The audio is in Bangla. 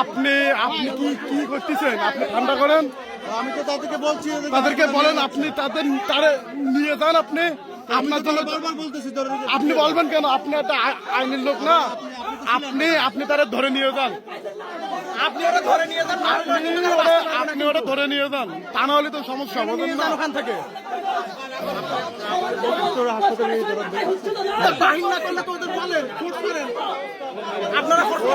আপনি আপনি কি কি করতেছেন? আপনি ঠান্ডা করেন? আমি তো তাদেরকে বলছি তাদেরকে বলেন আপনি তাদের তারে নিয়ে যান আপনি। আপনার জন্য। আপনি বলবেন কেন? আপনি একটা আইনের লোক না। আপনি আপনি তারা ধরে নিয়ে যান। আপনি ওরা ধরে নিয়ে যান আপনি ওটা- ধরে নিয়ে যান। তা না হলে তো সমস্যা হবে না। ওখান থেকে। তোরা হাসপাতালে নিয়ে যাবেন। বাহির না করলে তো ওদের বলেন ফোর্স করেন। আপনারা আপনারা